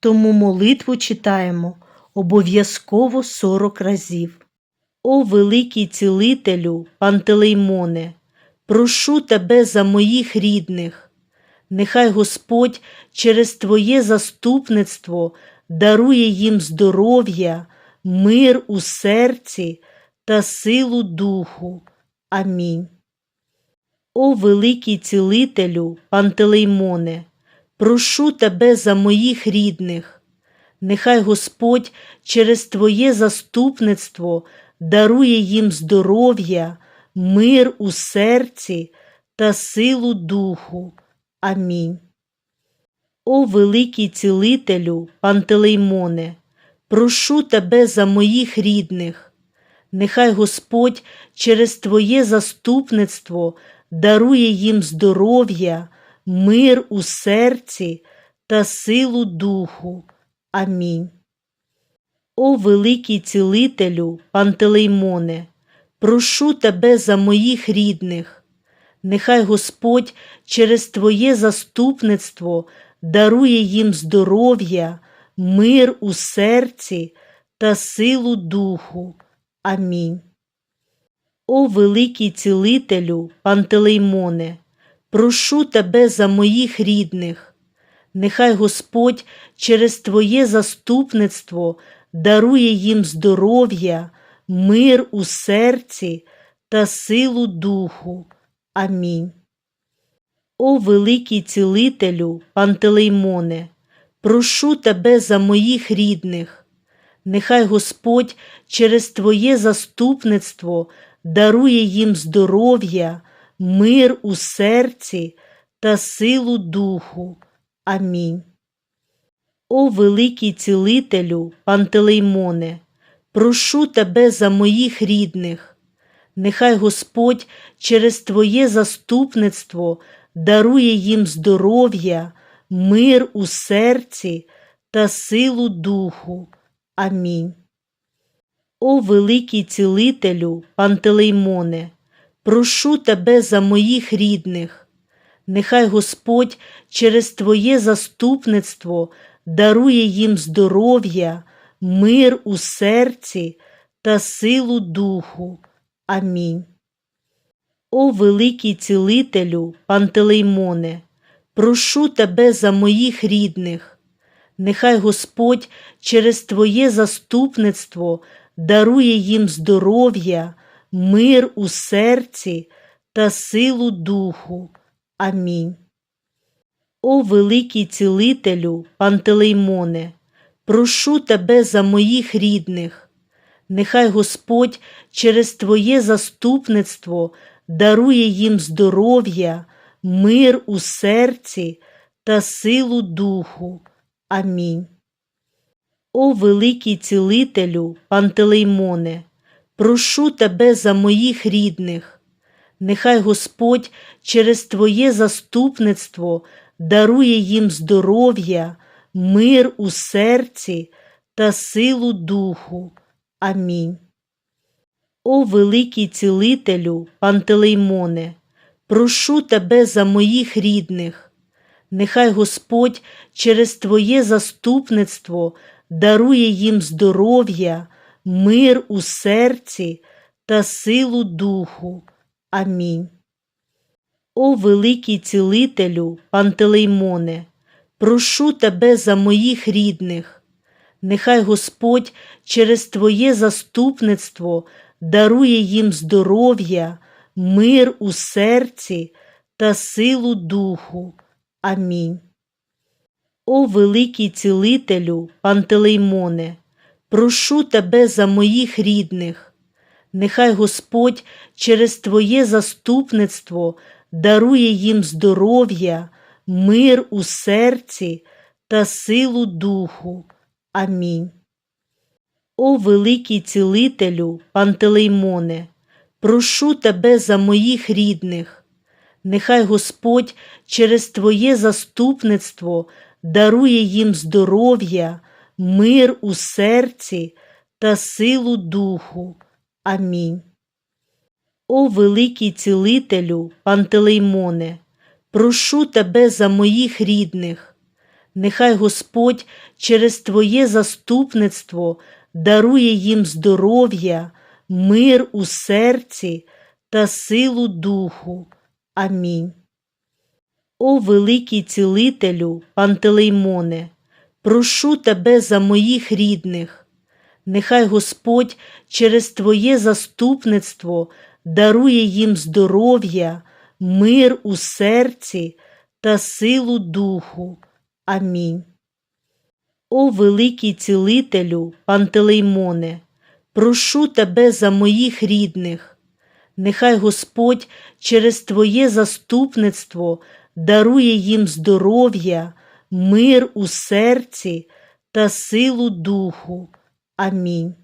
тому молитву читаємо обов'язково 40 разів. О великий цілителю, Пантелеймоне, прошу тебе за моїх рідних. Нехай Господь через Твоє заступництво дарує їм здоров'я, мир у серці та силу духу. Амінь. О великий цілителю, Пантелеймоне, прошу тебе за моїх рідних. Нехай Господь через Твоє заступництво дарує їм здоров'я, мир у серці та силу духу. Амінь. О великий цілителю, Пантелеймоне, прошу тебе за моїх рідних. Нехай Господь через Твоє заступництво дарує їм здоров'я, мир у серці та силу духу. Амінь. О великий цілителю, Пантелеймоне, прошу тебе за моїх рідних. Нехай Господь через Твоє заступництво дарує їм здоров'я, мир у серці та силу духу. Амінь. О великий цілителю, Пантелеймоне, прошу тебе за моїх рідних. Нехай Господь через Твоє заступництво дарує їм здоров'я, мир у серці та силу духу. Амінь. О великий цілителю, Пантелеймоне, прошу тебе за моїх рідних. Нехай Господь через Твоє заступництво дарує їм здоров'я, мир у серці та силу духу. Амінь. О великий цілителю, Пантелеймоне, прошу тебе за моїх рідних. Нехай Господь через Твоє заступництво дарує їм здоров'я, мир у серці та силу духу. Амінь. О великий цілителю, Пантелеймоне, прошу тебе за моїх рідних. Нехай Господь через Твоє заступництво дарує їм здоров'я, мир у серці та силу духу. Амінь. О великий цілителю, Пантелеймоне, прошу тебе за моїх рідних. Нехай Господь через Твоє заступництво дарує їм здоров'я, мир у серці та силу духу. Амінь. О великий цілителю, Пантелеймоне, прошу тебе за моїх рідних. Нехай Господь через Твоє заступництво дарує їм здоров'я, мир у серці та силу духу. Амінь. О великий цілителю, Пантелеймоне, прошу тебе за моїх рідних. Нехай Господь через Твоє заступництво дарує їм здоров'я, мир у серці та силу духу. Амінь. О великий цілителю, Пантелеймоне, прошу тебе за моїх рідних. Нехай Господь через Твоє заступництво дарує їм здоров'я, мир у серці та силу духу. Амінь. О великий цілителю, Пантелеймоне, прошу тебе за моїх рідних. Нехай Господь через Твоє заступництво дарує їм здоров'я, мир у серці та силу духу. Амінь. О великий цілителю, Пантелеймоне, прошу тебе за моїх рідних. Нехай Господь через Твоє заступництво дарує їм здоров'я, мир у серці та силу духу. Амінь. О великий цілителю, Пантелеймоне, прошу тебе за моїх рідних. Нехай Господь через Твоє заступництво дарує їм здоров'я, мир у серці та силу духу. Амінь. О великий цілителю, Пантелеймоне, прошу тебе за моїх рідних. Нехай Господь через Твоє заступництво дарує їм здоров'я, мир у серці та силу духу. Амінь. О великий цілителю, Пантелеймоне, прошу тебе за моїх рідних. Нехай Господь через Твоє заступництво дарує їм здоров'я, мир у серці та силу духу. Амінь. О великий цілителю, Пантелеймоне, прошу тебе за моїх рідних. Нехай Господь через Твоє заступництво дарує їм здоров'я, мир у серці та силу духу. Амінь.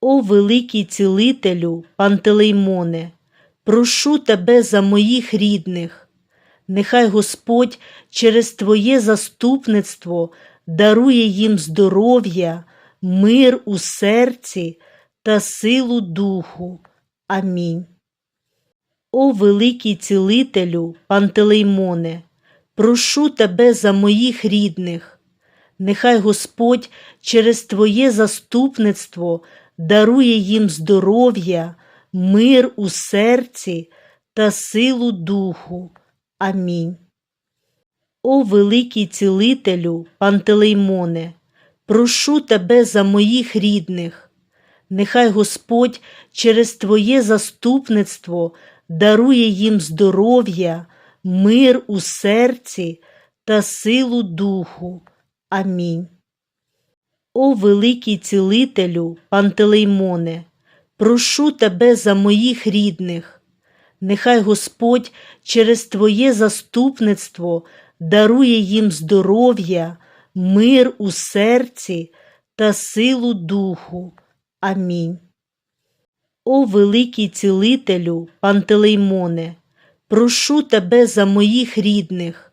О великий цілителю, Пантелеймоне, прошу тебе за моїх рідних. Нехай Господь через Твоє заступництво дарує їм здоров'я, мир у серці та силу духу. Амінь. О великий цілителю, Пантелеймоне, прошу тебе за моїх рідних. Нехай Господь через Твоє заступництво дарує їм здоров'я, мир у серці та силу духу. Амінь. О великий цілителю, Пантелеймоне, прошу тебе за моїх рідних. Нехай Господь через Твоє заступництво дарує їм здоров'я, мир у серці та силу духу. Амінь. О великий цілителю, Пантелеймоне, прошу тебе за моїх рідних. Нехай Господь через Твоє заступництво дарує їм здоров'я, мир у серці та силу духу. Амінь. О великий цілителю, Пантелеймоне, прошу тебе за моїх рідних.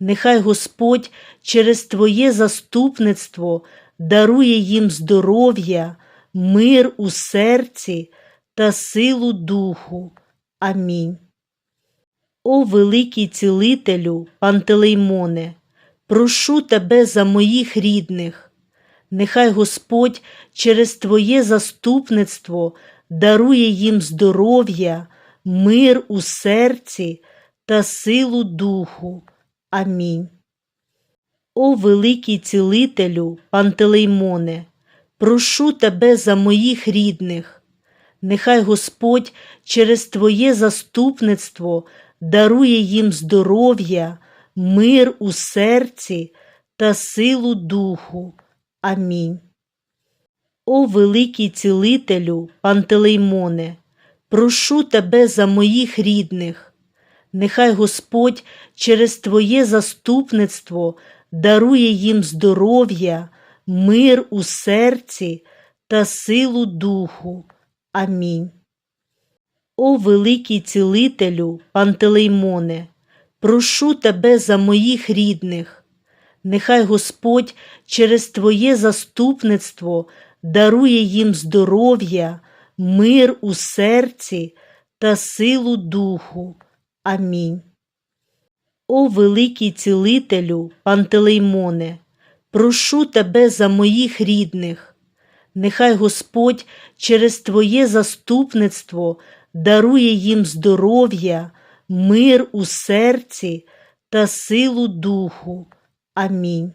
Нехай Господь через Твоє заступництво дарує їм здоров'я, мир у серці та силу духу. Амінь. О великий цілителю, Пантелеймоне, прошу тебе за моїх рідних. Нехай Господь через Твоє заступництво дарує їм здоров'я, мир у серці та силу духу. Амінь. О великий цілителю, Пантелеймоне, прошу тебе за моїх рідних. Нехай Господь через Твоє заступництво дарує їм здоров'я, мир у серці та силу духу. Амінь. О великий цілителю, Пантелеймоне, прошу тебе за моїх рідних. Нехай Господь через Твоє заступництво дарує їм здоров'я, мир у серці та силу духу. Амінь. О великий цілителю, Пантелеймоне, прошу тебе за моїх рідних. Нехай Господь через Твоє заступництво дарує їм здоров'я, мир у серці та силу духу. Амінь. О великий цілителю, Пантелеймоне, прошу тебе за моїх рідних. Нехай Господь через Твоє заступництво дарує їм здоров'я, мир у серці та силу духу. Амінь.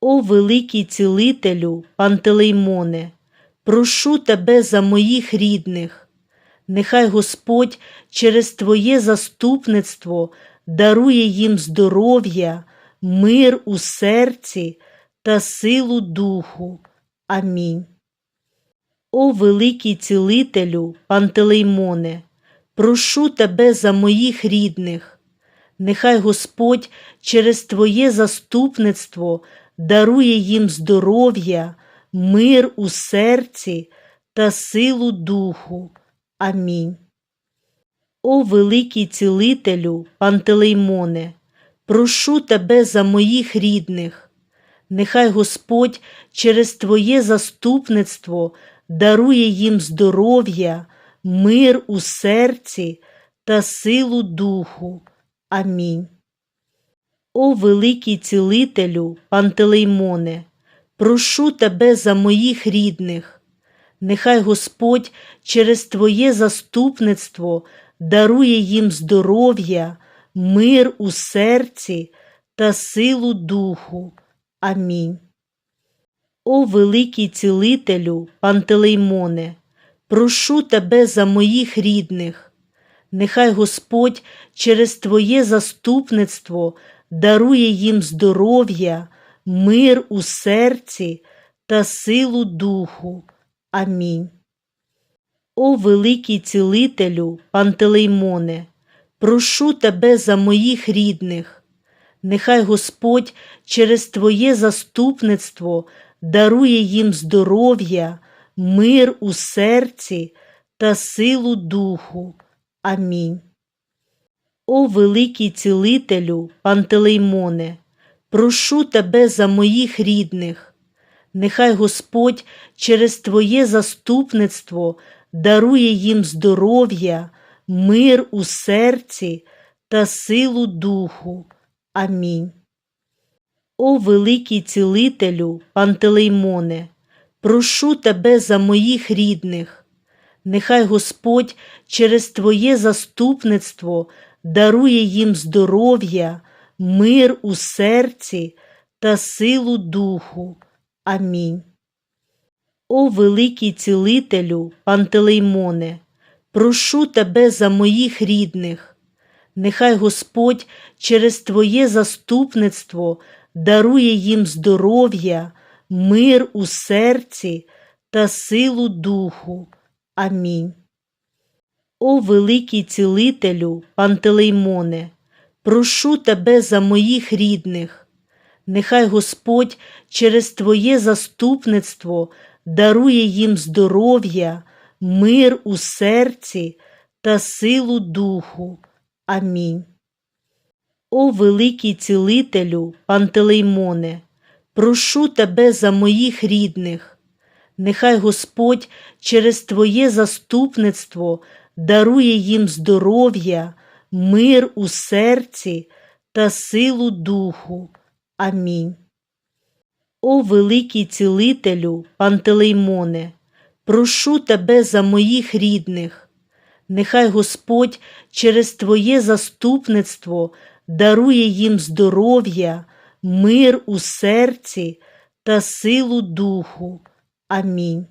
О великий цілителю, Пантелеймоне, прошу тебе за моїх рідних. Нехай Господь через Твоє заступництво дарує їм здоров'я, мир у серці та силу духу. Амінь. О великий цілителю, Пантелеймоне, прошу тебе за моїх рідних. Нехай Господь через Твоє заступництво дарує їм здоров'я, мир у серці та силу духу. Амінь. О великий цілителю, Пантелеймоне, прошу тебе за моїх рідних. Нехай Господь через Твоє заступництво дарує їм здоров'я, мир у серці та силу духу. Амінь. О великий цілителю, Пантелеймоне, прошу тебе за моїх рідних. Нехай Господь через Твоє заступництво дарує їм здоров'я, мир у серці та силу духу. Амінь. О великий цілителю, Пантелеймоне, прошу тебе за моїх рідних. Нехай Господь через Твоє заступництво дарує їм здоров'я, мир у серці та силу духу. Амінь. О великий цілителю, Пантелеймоне, прошу тебе за моїх рідних. Нехай Господь через Твоє заступництво дарує їм здоров'я, мир у серці та силу духу. Амінь. О великий цілителю, Пантелеймоне, прошу тебе за моїх рідних. Нехай Господь через Твоє заступництво дарує їм здоров'я, мир у серці та силу духу. Амінь. О великий цілителю, Пантелеймоне, прошу тебе за моїх рідних. Нехай Господь через Твоє заступництво дарує їм здоров'я, мир у серці та силу духу. Амінь. О великий цілителю, Пантелеймоне, прошу тебе за моїх рідних. Нехай Господь через Твоє заступництво дарує їм здоров'я, мир у серці та силу духу. Амінь. О великий цілителю, Пантелеймоне, прошу тебе за моїх рідних. Нехай Господь через Твоє заступництво дарує їм здоров'я, мир у серці та силу духу. Амінь. О великий цілителю, Пантелеймоне, прошу тебе за моїх рідних. Нехай Господь через Твоє заступництво дарує їм здоров'я, мир у серці та силу духу. Амінь. О великий цілителю, Пантелеймоне, прошу тебе за моїх рідних. Нехай Господь через Твоє заступництво дарує їм здоров'я, мир у серці та силу духу. Амінь.